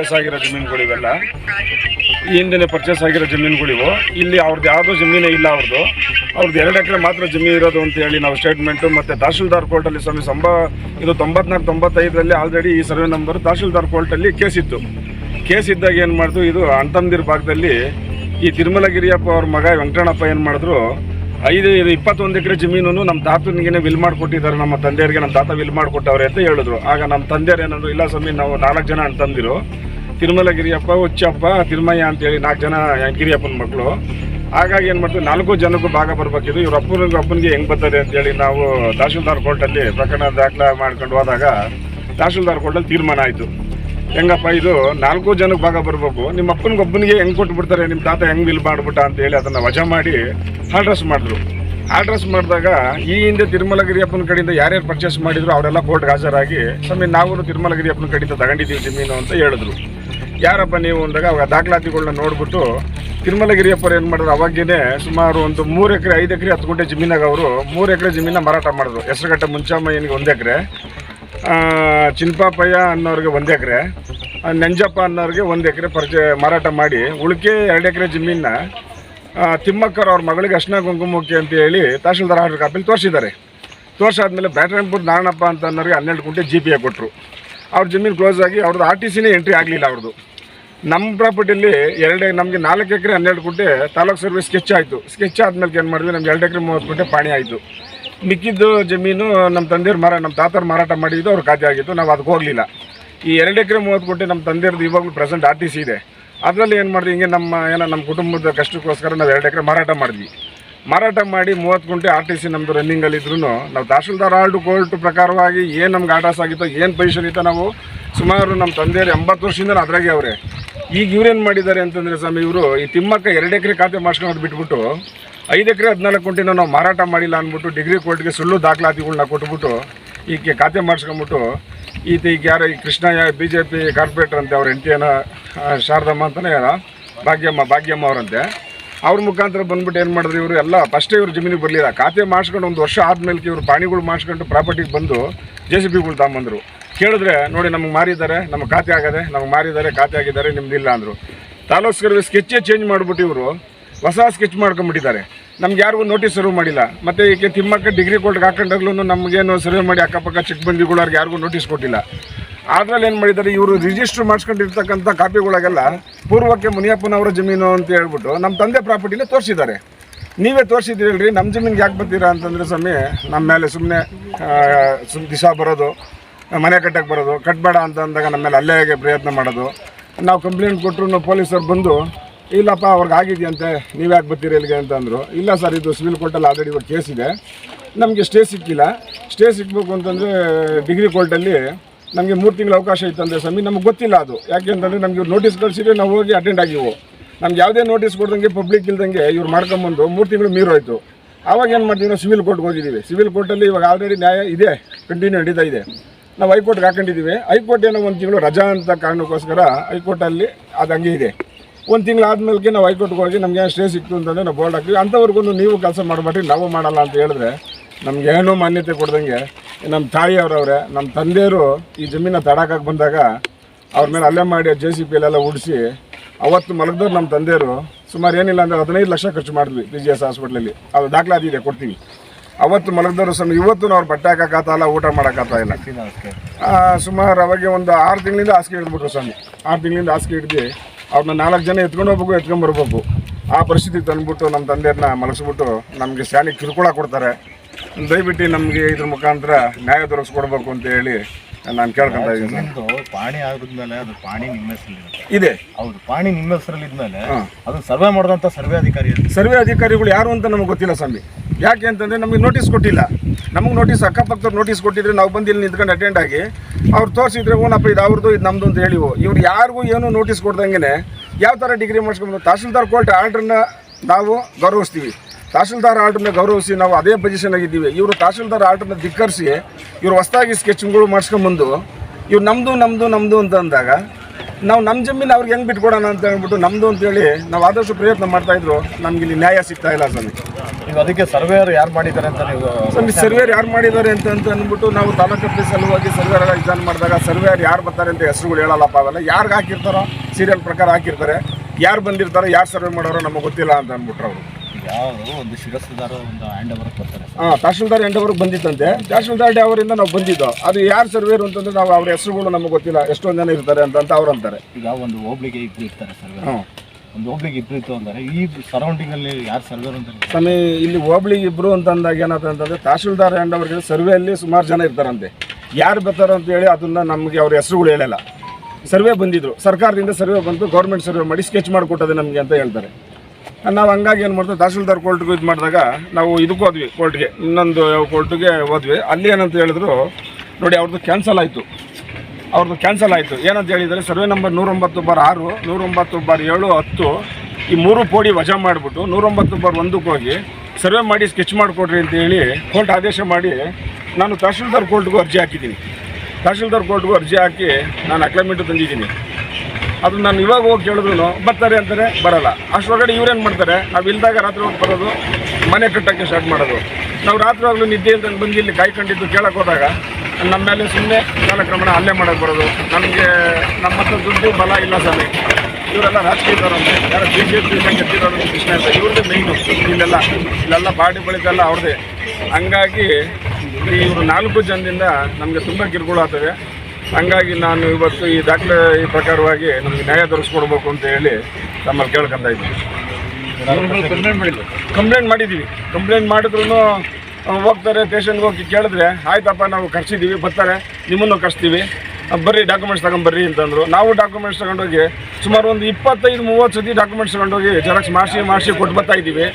Purchase ಆಗಿರೋ ಜಮೀನುಗಳು ಇವೆಲ್ಲ. ಈ ಪರ್ಚೇಸ್ ಆಗಿರೋ ಜಮೀನುಗಳಿವು. ಇಲ್ಲಿ ಅವ್ರದ್ದು ಯಾವುದೋ ಜಮೀನೇ ಇಲ್ಲ ಅವ್ರದ್ದು ಅವ್ರದ್ದು ಎರಡು ಎಕರೆ ಮಾತ್ರ ಜಮೀನು ಇರೋದು ಅಂತ ಹೇಳಿ ನಾವು ಸ್ಟೇಟ್ಮೆಂಟು ಮತ್ತು ತಹಶೀಲ್ದಾರ್ ಕೋರ್ಟಲ್ಲಿ ಸ್ವಾಮಿ ಸಂಬ, ಇದು ತೊಂಬತ್ನಾಲ್ಕು ತೊಂಬತ್ತೈದರಲ್ಲಿ ಆಲ್ರೆಡಿ ಈ ಸರ್ವೆ ನಂಬರ್ ತಹಶೀಲ್ದಾರ್ ಕೋರ್ಟಲ್ಲಿ ಕೇಸ್ ಇತ್ತು. ಕೇಸ್ ಇದ್ದಾಗ ಏನು ಮಾಡಿದ್ರು ಇದು ಅಂತಂದಿರ ಭಾಗದಲ್ಲಿ ಈ ತಿರುಮಲಗಿರಿಯಪ್ಪ ಅವ್ರ ಮಗ ವೆಂಕಟಣ್ಣಪ್ಪ ಏನು ಮಾಡಿದ್ರು? ಐದು ಇಪ್ಪತ್ತೊಂದು ಎಕರೆ ಜಮೀನು ನಮ್ಮ ತಾತನಿಗೆ ವಿಲ್ ಮಾಡಿಕೊಟ್ಟಿದ್ದಾರೆ ನಮ್ಮ ತಂದೆಯರಿಗೆ ನಮ್ಮ ತಾತ ವಿಲ್ ಮಾಡಿಕೊಟ್ಟವ್ರೆ ಅಂತ ಹೇಳಿದ್ರು. ಆಗ ನಮ್ಮ ತಂದೆಯರು ಏನಂದ್ರು, ಇಲ್ಲ ಸ್ವಾಮಿ, ನಾವು ನಾಲ್ಕು ಜನ ಅಂತಂದಿರು ತಿರುಮಲಗಿರಿಯಪ್ಪ, ಹುಚ್ಚಪ್ಪ, ತಿರುಮಯ್ಯ ಅಂತೇಳಿ ನಾಲ್ಕು ಜನ ಗಿರಿಯಪ್ಪನ ಮಕ್ಕಳು. ಹಾಗಾಗಿ ಏನು ಮಾಡ್ತೀವಿ, ನಾಲ್ಕು ಜನಕ್ಕೂ ಭಾಗ ಬರಬೇಕಿದ್ರು ಇವ್ರ ಅಪ್ಪನಿಗೆ ಅಪ್ಪನಿಗೆ ಹೆಂಗೆ ಬರ್ತದೆ ಅಂತೇಳಿ ನಾವು ತಹಶೀಲ್ದಾರ್ ಕೋರ್ಟಲ್ಲಿ ಪ್ರಕರಣ ದಾಖಲೆ ಮಾಡ್ಕೊಂಡು ಹೋದಾಗ ತಹಶೀಲ್ದಾರ್ ಕೋರ್ಟಲ್ಲಿ ತೀರ್ಮಾನ ಆಯಿತು. ಹೆಂಗಪ್ಪ, ಇದು ನಾಲ್ಕು ಜನಕ್ಕೆ ಭಾಗ ಬರಬೇಕು. ನಿಮ್ಮ ಅಪ್ಪನಿಗೆ ಒಬ್ಬನಿಗೆ ಹೆಂಗೆ ಕೊಟ್ಟು ಬಿಡ್ತಾರೆ ನಿಮ್ಮ ತಾತ ಹೆಂಗೆ ಬಿಲ್ ಮಾಡಿಬಿಟ್ಟ ಅಂತ ಹೇಳಿ ಅದನ್ನು ವಜಾ ಮಾಡಿ ಅಡ್ರೆಸ್ ಮಾಡಿದ್ರು. ಅಡ್ರೆಸ್ ಮಾಡಿದಾಗ ಈ ಹಿಂದೆ ತಿರುಮಲಗಿರಿಯಪ್ಪನ ಕಡೆಯಿಂದ ಯಾರ್ಯಾರು ಪರ್ಚೇಸ್ ಮಾಡಿದ್ರು, ಅವರೆಲ್ಲ ಕೋರ್ಟ್ಗೆ ಹಾಜರಾಗಿ, ಸ್ವಾಮಿ ನಾವು ತಿರುಮಲಗಿರಿಯಪ್ಪನ ಕಡೆಯಿಂದ ತಗೊಂಡಿದ್ದೀವಿ, ಜಮೀನು ಅಂತ ಹೇಳಿದ್ರು. ಯಾರಪ್ಪ ನೀವು ಅಂದಾಗ ಅವಾಗ ದಾಖಲಾತಿಗಳನ್ನ ನೋಡ್ಬಿಟ್ಟು ತಿರುಮಲಗಿರಿಯಪ್ಪರು ಏನು ಮಾಡಿದ್ರು? ಅವಾಗೇನೆ ಸುಮಾರು ಒಂದು ಮೂರು ಎಕರೆ, ಐದು ಎಕರೆ, ಹತ್ತು ಗುಂಟೆ ಜಮೀನಾಗ ಅವರು ಮೂರು ಎಕರೆ ಜಮೀನ ಮಾರಾಟ ಮಾಡಿದ್ರು. ಹೆಸರುಘಟ್ಟ ಮುಂಚಾಮಯ್ಯನಿಗೆ ಒಂದು ಎಕರೆ ಚಿನ್ಪಾಪಯ್ಯ ಅನ್ನೋರಿಗೆ ಒಂದು ಎಕರೆ ನಂಜಪ್ಪ ಅನ್ನೋರಿಗೆ ಒಂದು ಎಕರೆ ಪರಿಚಯ ಮಾರಾಟ ಮಾಡಿ ಉಳಿಕೆ ಎರಡು ಎಕರೆ ಜಮೀನ ತಿಮ್ಮಕ್ಕರ್ ಅವ್ರ ಮಗಳಿಗೆ ಅಶ್ನ ಕುಂಕುಮಕ್ಕೆ ಅಂತ ಹೇಳಿ ತಹಶೀಲ್ದಾರ್ ಆರ್ಡರ್ ಕಾಪಿಲಿ ತೋರಿಸಿದ್ದಾರೆ. ತೋರಿಸಾದ್ಮೇಲೆ ಬ್ಯಾಟ್ರಾಯನ್ಪುರ ನಾರಾಯಣಪ್ಪ ಅಂತ ಅನ್ನೋರಿಗೆ ಹನ್ನೆರಡು ಗುಂಟೆ ಜಿ ಪಿ ಎ ಕೊಟ್ಟರು ಅವ್ರ ಜಮೀನು ಕ್ಲೋಸ್ ಆಗಿ ಅವ್ರದ್ದು ಆರ್ ಟಿ ಸಿನೇ ಎಂಟ್ರಿ ಆಗಲಿಲ್ಲ ಅವ್ರದ್ದು ನಮ್ಮ ಪ್ರಾಪರ್ಟಿಲಿ ಎರಡು, ನಮಗೆ ನಾಲ್ಕು ಎಕರೆ ಹನ್ನೆರಡು ಗುಂಟೆ ತಾಲೂಕು ಸರ್ವೆ ಸ್ಕೆಚ್ ಆಯಿತು. ಸ್ಕೆಚ್ ಆದ್ಮೇಲೆ ಏನು ಮಾಡಿದ್ವಿ, ನಮ್ಗೆ ಎರಡು ಎಕರೆ ಮೂವತ್ತು ಗುಂಟೆ ಪಾಣಿ ಆಯಿತು. ಮಿಕ್ಕಿದ್ದು ಜಮೀನು ನಮ್ಮ ತಂದೆಯವ್ರು ಮಾರ ನಮ್ಮ ತಾತರು ಮಾರಾಟ ಮಾಡಿದ್ದು ಅವ್ರ ಖಾತೆ ಆಗಿತ್ತು, ನಾವು ಅದಕ್ಕೆ ಹೋಗಲಿಲ್ಲ. ಈ ಎರಡು ಎಕರೆ ಮೂವತ್ತು ಗುಂಟೆ ನಮ್ಮ ತಂದೆಯವ್ರದ್ದು ಇವಾಗಲೂ ಪ್ರೆಸೆಂಟ್ ಆರ್ ಟಿ ಸಿ ಇದೆ. ಅದರಲ್ಲಿ ಏನು ಮಾಡಿದ್ವಿ, ಹಿಂಗೆ ನಮ್ಮ, ಏನೋ ನಮ್ಮ ಕುಟುಂಬದ ಕಷ್ಟಕ್ಕೋಸ್ಕರ ನಾವು ಎರಡು ಎಕರೆ ಮಾರಾಟ ಮಾಡಿದ್ವಿ. ಮಾರಾಟ ಮಾಡಿ ಮೂವತ್ತು ಗುಂಟೆ ಆರ್ ಟಿ ಸಿ ನಮ್ಮದು ರನ್ನಿಂಗಲ್ಲಿ ಇದ್ರೂ ನಾವು ತಹಶೀಲ್ದಾರ್ ಆಲ್ಡು ಕೋರ್ಟ್ ಪ್ರಕಾರವಾಗಿ ಏನು ನಮ್ಗೆ ಆಟಾಸ್ ಆಗಿತ್ತೋ, ಏನು ಪೊಸಿಷನ್ ಇತ್ತೋ ನಾವು, ಸುಮಾರು ನಮ್ಮ ತಂದೆಯವರು ಎಂಬತ್ತು ವರ್ಷದಿಂದ ಅದ್ರಾಗೆ ಅವರೇ. ಈಗ ಇವ್ರೇನು ಮಾಡಿದ್ದಾರೆ ಅಂತಂದರೆ ಸ್ವಾಮಿ, ಇವರು ಈ ತಿಮ್ಮಕ್ಕ ಎರಡು ಎಕರೆ ಖಾತೆ ಮಾಡ್ಸ್ಕೊಂಡು ಬಿಟ್ಬಿಟ್ಟು ಐದು ಎಕರೆ ಹದಿನಾಲ್ಕು ಕೋಟಿನ ನಾವು ಮಾರಾಟ ಮಾಡಿಲ್ಲ ಅಂದ್ಬಿಟ್ಟು ಡಿಗ್ರಿ ಕೋರ್ಟ್ಗೆ ಸುಳ್ಳು ದಾಖಲಾತಿಗಳನ್ನ ಕೊಟ್ಬಿಟ್ಟು ಈಕೆ ಖಾತೆ ಮಾಡಿಸ್ಕೊಂಬಿಟ್ಟು ಈತ ಈಗ ಯಾರು ಈ Krishnaiah B J P corporator ಅಂತೆ, ಅವ್ರ ಹೆಂಡತಿಯನ್ನ ಶಾರದಮ್ಮ ಅಂತಲೇ ಯಾರ, ಭಾಗ್ಯಮ್ಮ ಭಾಗ್ಯಮ್ಮ ಅವರಂತೆ. ಅವ್ರ ಮುಖಾಂತರ ಬಂದ್ಬಿಟ್ಟು ಏನು ಮಾಡಿದ್ರು ಇವರು? ಎಲ್ಲ ಫಸ್ಟೇ ಇವ್ರು ಜಮೀನಿಗೆ ಬರಲಿಲ್ಲ. ಖಾತೆ ಮಾಡಿಸ್ಕೊಂಡು ಒಂದು ವರ್ಷ ಆದಮೇಲೆ ಇವರು ಪ್ರಾಣಿಗಳು ಮಾಡಿಸ್ಕೊಂಡು ಪ್ರಾಪರ್ಟಿಗೆ ಬಂದು ಜೆ ಸಿ ಬಿಗಳು ತಗೊಂಬಂದರು. ಕೇಳಿದ್ರೆ, ನೋಡಿ ನಮ್ಗೆ ಮಾರಿದ್ದಾರೆ, ನಮ್ಗೆ ಖಾತೆ ಆಗದೆ, ನಮ್ಗೆ ಮಾರಿದ್ದಾರೆ, ಖಾತೆ ಆಗಿದ್ದಾರೆ ನಿಮ್ದಿಲ್ಲ ಅಂದರು. ತಾಲೂಕು ಸ್ಕೆಚ್ಚೇ ಚೇಂಜ್ ಮಾಡಿಬಿಟ್ಟು ಇವರು ಹೊಸ ಸ್ಕೆಚ್ ಮಾಡ್ಕೊಂಡ್ಬಿಟ್ಟಿದ್ದಾರೆ. ನಮ್ಗೆ ಯಾರಿಗೂ ನೋಟಿಸ್ ಸರ್ವ್ ಮಾಡಿಲ್ಲ. ಮತ್ತು ಈಗ ತಿಮ್ಮಕ್ಕ ಡಿಗ್ರಿ ಕೋರ್ಟ್ಗೆ ಹಾಕೊಂಡಾಗ್ಲೂ ನಮಗೇನು ಸರ್ವೆ ಮಾಡಿ ಅಕ್ಕಪಕ್ಕ ಚಿಕ್ಕಬಂದಿಗಳವ್ರಿಗೆ ಯಾರಿಗೂ ನೋಟಿಸ್ ಕೊಟ್ಟಿಲ್ಲ. ಅದ್ರಲ್ಲಿ ಏನು ಮಾಡಿದ್ದಾರೆ, ಇವರು ರಿಜಿಸ್ಟರ್ ಮಾಡಿಸ್ಕೊಂಡಿರ್ತಕ್ಕಂಥ ಕಾಪಿಗಳಿಗೆಲ್ಲ ಪೂರ್ವಕ್ಕೆ ಮುನಿಯಪ್ಪನವರ ಜಮೀನು ಅಂತ ಹೇಳ್ಬಿಟ್ಟು ನಮ್ಮ ತಂದೆ ಪ್ರಾಪರ್ಟಿನೇ ತೋರಿಸಿದ್ದಾರೆ. ನೀವೇ ತೋರಿಸಿದ್ದೀರಲ್ರಿ ನಮ್ಮ ಜಮೀನಿಗೆ ಯಾಕೆ ಬರ್ತೀರಾ ಅಂತಂದರೆ ಸ್ವಾಮಿ ನಮ್ಮ ಮೇಲೆ ಸುಮ್ಮನೆ ಸುಮ್ಮ ದಿಶಾ ಬರೋದು. ಮನೆ ಕಟ್ಟಕ್ಕೆ ಬರೋದು ಕಟ್ಟಬೇಡ ಅಂತ ಅಂದಾಗ ನಮ್ಮ ಮೇಲೆ ಅಲ್ಲೇಗೆ ಪ್ರಯತ್ನ ಮಾಡೋದು. ನಾವು ಕಂಪ್ಲೇಂಟ್ ಕೊಟ್ಟರು ಪೊಲೀಸರು ಬಂದು, ಇಲ್ಲಪ್ಪ, ಅವ್ರಿಗೆ ಆಗಿದೆಯಂತೆ, ನೀವು ಯಾಕೆ ಬರ್ತೀರಿ ಇಲ್ಲಿಗೆ ಅಂತಂದರು ಇಲ್ಲ ಸರ್, ಇದು ಸಿವಿಲ್ ಕೋರ್ಟಲ್ಲಿ ಆಲ್ರೆಡಿ ಇವಾಗ ಕೇಸ್ ಇದೆ. ನಮಗೆ ಸ್ಟೇ ಸಿಕ್ಕಿಲ್ಲ. ಸ್ಟೇ ಸಿಕ್ಕಬೇಕು ಅಂತಂದರೆ ಡಿಗ್ರಿ ಕೋರ್ಟಲ್ಲಿ ನಮಗೆ ಮೂರು ತಿಂಗಳ ಅವಕಾಶ ಇತ್ತಂದರೆ ಸ್ವಾಮಿ, ನಮಗೆ ಗೊತ್ತಿಲ್ಲ ಅದು. ಯಾಕೆ ಅಂತಂದರೆ ನಮಗೆ ಇವ್ರು ನೋಟಿಸ್ ಕಳಿಸಿದ್ರೆ ನಾವು ಹೋಗಿ ಅಟೆಂಡ್ ಆಗಿವು. ನಮ್ಗೆ ಯಾವುದೇ ನೋಟಿಸ್ ಕೊಡ್ದಂಗೆ ಪಬ್ಲಿಕ್ ಇಲ್ದಂಗೆ ಇವ್ರು ಮಾಡ್ಕೊಂಬಂದು ಮೂರು ತಿಂಗಳು ಮೀರೋಯ್ತು. ಆವಾಗ ಏನು ಮಾಡ್ತೀವಿ ನಾವು ಸಿವಿಲ್ ಕೋರ್ಟ್ಗೆ ಹೋಗಿದ್ದೀವಿ ಸಿವಿಲ್ ಕೋರ್ಟಲ್ಲಿ ಇವಾಗ ಆಲ್ರೆಡಿ ನ್ಯಾಯ ಇದೆ ಕಂಟಿನ್ಯೂ ನಡೀತಾ ಇದೆ. ನಾವು ಹೈಕೋರ್ಟ್ಗೆ ಹಾಕೊಂಡಿದ್ದೀವಿ. ಹೈಕೋರ್ಟ್ ಏನೋ ಒಂದು ತಿಂಗಳು ರಜಾ ಅಂತ ಕಾರಣಕ್ಕೋಸ್ಕರ ಹೈಕೋರ್ಟಲ್ಲಿ ಅದು ಹಂಗೆ ಇದೆ. ಒಂದು ತಿಂಗಳು ಆದಮೇಲೆ ನಾವು ಹೈಕೋರ್ಟ್ಗೆ ಹೋಗಿ ನಮಗೆ ಸ್ಟೇ ಸಿಕ್ತು ಅಂತಂದರೆ ನಾವು ಬೋರ್ಡ್ ಹಾಕ್ತೀವಿ. ಅಂಥವ್ರಿಗೂ ನೀವು ಕೆಲಸ ಮಾಡಬೇಡ್ರಿ ನಾವು ಮಾಡಲ್ಲ ಅಂತ ಹೇಳಿದ್ರೆ ನಮ್ಗೆ ಏನೂ ಮಾನ್ಯತೆ ಕೊಡ್ದಂಗೆ ನಮ್ಮ ತಾಯಿಯವ್ರವ್ರೆ ನಮ್ಮ ತಂದೆಯವರು ಈ ಜಮೀನ ತಡಾಕಕ್ಕೆ ಬಂದಾಗ ಅವ್ರ ಮೇಲೆ ಅಲ್ಲೇ ಮಾಡಿ ಜೆ ಸಿ ಪಿಲೆಲ್ಲ ಉಡಿಸಿ ಅವತ್ತು ಮಲಗಿದವ್ರು ನಮ್ಮ ತಂದೆಯವರು ಸುಮಾರು ಏನಿಲ್ಲ ಅಂದರೆ ಹದಿನೈದು ಲಕ್ಷ ಖರ್ಚು ಮಾಡಿದ್ವಿ ಪಿ ಜಿ ಎಸ್ ಹಾಸ್ಪಿಟ್ಲಲ್ಲಿ. ಅದು ದಾಖಲಾತಿ ಇದೆ ಕೊಡ್ತೀವಿ ಅವತ್ತು ಮಲಗಿದವರು ಸಮ ಇವತ್ತು ನಾವು ಬಟ್ಟೆ ಹಾಕೋಕ್ಕಾಗಲ್ಲ ಊಟ ಮಾಡೋಕ್ಕಾಗ್ತಾ ಇಲ್ಲ. ಆ, ಸುಮಾರು ಅವಾಗೆ ಒಂದು ಆರು ತಿಂಗಳಿಂದ ಹಾಸಿಗೆ ಹಿಡಿದ್ಬಿಟ್ರು ಸ್ವಾಮಿ. ಆರು ತಿಂಗಳಿಂದ ಹಾಸಿಗೆ ಹಿಡಿದು ಅವ್ರನ್ನ ನಾಲ್ಕು ಜನ ಎತ್ಕೊಂಡು ಹೋಗ್ಬೇಕು ಎತ್ಕೊಂಡು ಬರ್ಬೇಕು. ಆ ಪರಿಸ್ಥಿತಿ ತಂದ್ಬಿಟ್ಟು ನಮ್ಮ ತಂದೆಯನ್ನ ಮಲಗಿಸ್ಬಿಟ್ಟು ನಮಗೆ ಶಾಲೆಗೆ ಕಿರುಕುಳ ಕೊಡ್ತಾರೆ. ದಯವಿಟ್ಟು ನಮಗೆ ಇದ್ರ ಮುಖಾಂತರ ನ್ಯಾಯ ದೊರಕಿಸ್ಕೊಡ್ಬೇಕು ಅಂತ ಹೇಳಿ ನಾನು ಕೇಳ್ಕೊಂತ ಇದ್ದೀನಿ ಸರ್. ನಿಮ್ದು ಪಾಣಿ ಆಗಿದ್ಮೇಲೆ ಅದು ಪಾಣಿ ನಿಮ್ಮ ಹೆಸರಲ್ಲಿ ಇದೆ. ಹೌದು ಪಾಣಿ ನಿಮ್ಮ ಹೆಸರಲ್ಲಿ ಇದ್ಮೇಲೆ ಅದು ಸರ್ವೆ ಮಾಡಿದಂತ ಸರ್ವೆ ಅಧಿಕಾರಿ ಸರ್ವೆ ಅಧಿಕಾರಿಗಳು ಯಾರು ಅಂತ ನಮಗೆ ಗೊತ್ತಿಲ್ಲ ಸ್ವಾಮಿ. ಯಾಕೆ ಅಂತಂದರೆ ನಮಗೆ ನೋಟಿಸ್ ಕೊಟ್ಟಿಲ್ಲ. ನಮಗೆ ನೋಟಿಸ್ ಅಕ್ಕಪಕ್ಕದವ್ರು ನೋಟಿಸ್ ಕೊಟ್ಟಿದ್ರೆ ನಾವು ಬಂದು ಇಲ್ಲಿ ನಿಂತ್ಕೊಂಡು ಅಟೆಂಡ್ ಆಗಿ ಅವ್ರು ತೋರಿಸಿದ್ರೆ ಓನಪ್ಪ ಇದು ಅವ್ರದ್ದು ಇದು ನಮ್ಮದು ಅಂತ ಹೇಳಿವು. ಇವ್ರು ಯಾರಿಗೂ ಏನೂ ನೋಟಿಸ್ ಕೊಡ್ದಂಗೆ ಯಾವ ಥರ ಡಿಗ್ರಿ ಮಾಡಿಸ್ಕೊಂಡು ತಹಶೀಲ್ದಾರ್ ಕೋರ್ಟ್ ಆರ್ಡ್ರನ್ನ ನಾವು ಗೌರವಿಸ್ತೀವಿ. ತಹಶೀಲ್ದಾರ್ ಆರ್ಡರ್ನ ಗೌರವಿಸಿ ನಾವು ಅದೇ ಪೊಸಿಷನ್ ಆಗಿದ್ದೀವಿ. ಇವರು ತಹಶೀಲ್ದಾರ್ ಆರ್ಡರ್ನ ಧಿಕ್ಕರಿಸಿ ಇವರು ಹೊಸದಾಗಿ ಸ್ಕೆಚ್ಗಳು ಮಾಡಿಸ್ಕೊಂಬಂದು ಇವ್ರು ನಮ್ಮದು ನಮ್ಮದು ನಮ್ಮದು ಅಂತ ಅಂದಾಗ ನಾವು ನಮ್ಮ ಜಮೀನು ಅವ್ರಿಗೆ ಹೆಂಗೆ ಬಿಟ್ಕೊಡೋಣ ಅಂತ ಹೇಳ್ಬಿಟ್ಟು ನಮ್ಮದು ಅಂತೇಳಿ ನಾವು ಆದಷ್ಟು ಪ್ರಯತ್ನ ಮಾಡ್ತಾಯಿದ್ರು ನಮ್ಗೆ ಇಲ್ಲಿ ನ್ಯಾಯ ಸಿಗ್ತಾ ಇಲ್ಲ ಸ್ವಾಮಿ. ಈಗ ಅದಕ್ಕೆ ಸರ್ವೇಯರ್ ಯಾರು ಮಾಡಿದ್ದಾರೆ ಅಂತ ನೀವು ಸ್ವಾಮಿ ಸರ್ವೇರ್ ಯಾರು ಮಾಡಿದ್ದಾರೆ ಅಂತ ಅಂತ ಅಂದ್ಬಿಟ್ಟು ನಾವು ತಾಲೂಕು ಸಲುವಾಗಿ ಸರ್ವೇರ್ ಎಕ್ಸಾಮ್ ಮಾಡಿದಾಗ ಸರ್ವೇರ್ ಯಾರು ಬರ್ತಾರೆ ಅಂತ ಹೆಸರುಗಳು ಹೇಳಲ್ಲಪ್ಪ ಅವೆಲ್ಲ. ಯಾರಿಗೆ ಹಾಕಿರ್ತಾರೋ ಸೀರಿಯಲ್ ಪ್ರಕಾರ ಹಾಕಿರ್ತಾರೆ. ಯಾರು ಬಂದಿರ್ತಾರೋ ಯಾರು ಸರ್ವೆ ಮಾಡೋರೋ ನಮಗೆ ಗೊತ್ತಿಲ್ಲ ಅಂತ ಅಂದ್ಬಿಟ್ರು ಅವರು. ಯಾರು ಒಂದು ಶಿರಸ್ಸುದಾರ ಒಂದು ಹ್ಯಾಂಡ್ ಓವರ್ಗೆ ಬರ್ತಾರೆ ಸರ್. ಹಾಂ ತಹಶೀಲ್ದಾರ್ ಬಂದಿತ್ತಂತೆ ತಹಶೀಲ್ದಾರ್ ಅವರಿಂದ ನಾವು ಬಂದಿದ್ದು. ಅದು ಯಾರು ಸರ್ವೇರು ಅಂತಂದ್ರೆ ನಾವು ಅವ್ರ ಹೆಸರುಗಳು ನಮಗೆ ಗೊತ್ತಿಲ್ಲ. ಎಷ್ಟೊಂದು ಜನ ಇರ್ತಾರೆ ಅಂತ ಅವ್ರು ಅಂತಾರೆ. ಈಗ ಒಂದು ಹೋಬ್ಳಿಗೆ ಇಬ್ರು ಇರ್ತಾರೆ ಸರ್ವೇರ್ ಹ್ಞೂ ಒಂದು ಹೋಬ್ಳಿಗೆ ಇಬ್ರು ಇತ್ತು ಅಂದರೆ ಈ ಸರೌಂಡಿಂಗ್ ಅಲ್ಲಿ ಯಾರು ಸರ್ವೇರ್ ಅಂತ ಸಮಯ ಸ್ವಾಮಿ ಇಲ್ಲಿ ಹೋಬ್ಳಿಗೆ ಇಬ್ರು ಅಂತಂದಾಗ ಏನಾಯ್ತು ಅಂತಂದ್ರೆ ತಹಶೀಲ್ದಾರ್ ಎಂಡವರಿಗೆ ಸರ್ವೆಯಲ್ಲಿ ಸುಮಾರು ಜನ ಇರ್ತಾರಂತೆ. ಯಾರು ಬರ್ತಾರೆ ಅಂತ ಹೇಳಿ ಅದನ್ನ ನಮಗೆ ಅವ್ರ ಹೆಸರುಗಳು ಹೇಳಲ್ಲ. ಸರ್ವೆ ಬಂದಿದ್ರು. ಸರ್ಕಾರದಿಂದ ಸರ್ವೆ ಬಂತು ಗೌರ್ಮೆಂಟ್ ಸರ್ವೆ ಮಾಡಿ ಸ್ಕೆಚ್ ಮಾಡಿಕೊಟ್ಟದೆ ನಮಗೆ ಅಂತ ಹೇಳ್ತಾರೆ. ನಾವು ಹಂಗಾಗಿ ಏನು ಮಾಡ್ತೀವಿ? ತಹಸೀಲ್ದಾರ್ ಕೋರ್ಟ್ಗೆ ಇದು ಮಾಡಿದಾಗ ನಾವು ಇದಕ್ಕೆ ಹೋದ್ವಿ ಕೋರ್ಟ್ಗೆ ಇನ್ನೊಂದು ಕೋರ್ಟ್ಗೆ ಹೋದ್ವಿ. ಅಲ್ಲಿ ಏನಂತ ಹೇಳಿದ್ರು, ನೋಡಿ ಅವ್ರದ್ದು ಕ್ಯಾನ್ಸಲ್ ಆಯಿತು. ಅವ್ರದ್ದು ಕ್ಯಾನ್ಸಲ್ ಆಯಿತು. ಏನಂತ ಹೇಳಿದರೆ ಸರ್ವೆ ನಂಬರ್ ನೂರೊಂಬತ್ತು ಬಾರ್ ಆರು ನೂರೊಂಬತ್ತು ಬಾರ್ ಏಳು ಹತ್ತು, ಈ ಮೂರು ಪೋಡಿ ವಜಾ ಮಾಡಿಬಿಟ್ಟು ನೂರೊಂಬತ್ತು ಬಾರ್ ಒಂದಕ್ಕೆ ಹೋಗಿ ಸರ್ವೆ ಮಾಡಿ ಸ್ಕೆಚ್ ಮಾಡಿಕೊಡ್ರಿ ಅಂತ ಹೇಳಿ ಕೋರ್ಟ್ ಆದೇಶ ಮಾಡಿ ನಾನು ತಹಶೀಲ್ದಾರ್ ಕೋರ್ಟ್ಗೂ ಅರ್ಜಿ ಹಾಕಿದ್ದೀನಿ. ತಹಶೀಲ್ದಾರ್ ಕೋರ್ಟ್ಗೂ ಅರ್ಜಿ ಹಾಕಿ ನಾನು ಅಕ್ಲಮೆಂಟು ತಂದಿದ್ದೀನಿ. ಅದು ನಾನು ಇವಾಗ ಹೋಗಿ ಕೇಳಿದ್ರು ಬರ್ತಾರೆ ಅಂತಾರೆ ಬರಲ್ಲ. ಅಷ್ಟರೊಳಗಡೆ ಇವ್ರೇನು ಮಾಡ್ತಾರೆ? ನಾವು ಇಲ್ದಾಗ ರಾತ್ರಿ ಹೋಗಿ ಬರೋದು, ಮನೆ ಕಟ್ಟೋಕ್ಕೆ ಸ್ಟಾರ್ಟ್ ಮಾಡೋದು. ನಾವು ರಾತ್ರಿ ಆಗಲೂ ನಿದ್ದೆ ಅಂತ ಬಂದು ಇಲ್ಲಿ ಕಾಯ್ಕೊಂಡಿದ್ದು ಕೇಳಕ್ಕೆ ಹೋದಾಗ ನಮ್ಮ ಮೇಲೆ ಸುಮ್ಮನೆ ಕಾಲಕ್ರಮಣ ಅಲ್ಲೇ ಮಾಡೋಕ್ಕೆ ಬರೋದು. ನಮಗೆ ನಮ್ಮ ಹತ್ರ ದುಡ್ಡು ಬಲ ಇಲ್ಲ ಸ್ವಾಮಿ. ಇವರೆಲ್ಲ ರಾಜಕೀಯದವರು ಅಂತ ಯಾರು ಬಿ ಜೆ ಪಿ ಗೆದ್ದಿರೋರು ಕೃಷ್ಣ ಅಂತ ಇವ್ರದ್ದು ಮೈನು ಇಲ್ಲೆಲ್ಲ ಇಲ್ಲೆಲ್ಲ ಬಾಡಿ ಬಳಿದೆಲ್ಲ ಅವ್ರದ್ದೇ ಹಂಗಾಗಿ ಇವರು ನಾಲ್ಕು ಜನದಿಂದ ನಮಗೆ ತುಂಬ ಕಿರುಕುಳ ಆಗ್ತದೆ. ಹಂಗಾಗಿ ನಾನು ಇವತ್ತು ಈ ದಾಖಲೆ ಈ ಪ್ರಕಾರವಾಗಿ ನಮಗೆ ನ್ಯಾಯ ದೊರಕಿಸ್ಕೊಡ್ಬೇಕು ಅಂತ ಹೇಳಿ ತಮ್ಮಲ್ಲಿ ಕೇಳ್ಕೊಂತ ಇದ್ದೀನಿ ಕಂಪ್ಲೇಂಟ್ ಮಾಡಿದ್ದೀವಿ. ಕಂಪ್ಲೇಂಟ್ ಮಾಡಿದ್ರು ಹೋಗ್ತಾರೆ ಸ್ಟೇಷನ್ಗೆ ಹೋಗಿ ಕೇಳಿದ್ರೆ, ಆಯ್ತಪ್ಪ, ನಾವು ಕರ್ಸಿದ್ದೀವಿ, ಬರ್ತಾರೆ, ನಿಮ್ಮನ್ನು ಕರ್ಸ್ತೀವಿ. ಬರ್ರಿ ಡಾಕ್ಯುಮೆಂಟ್ಸ್ ತಗೊಂಬರ್ರಿ ಅಂತಂದರು ನಾವು ಡಾಕ್ಯುಮೆಂಟ್ಸ್ ತಗೊಂಡೋಗಿ ಸುಮಾರು ಒಂದು ಇಪ್ಪತ್ತೈದು, ಮೂವತ್ತು ಸತಿ ಡಾಕ್ಯುಮೆಂಟ್ಸ್ ತಗೊಂಡೋಗಿ ಜೆರಾಕ್ಸ್ ಮಾಡಿಸಿ ಮಾಡಿಸಿ ಕೊಟ್ಟು ಬರ್ತಾ ಇದ್ದೀವಿ.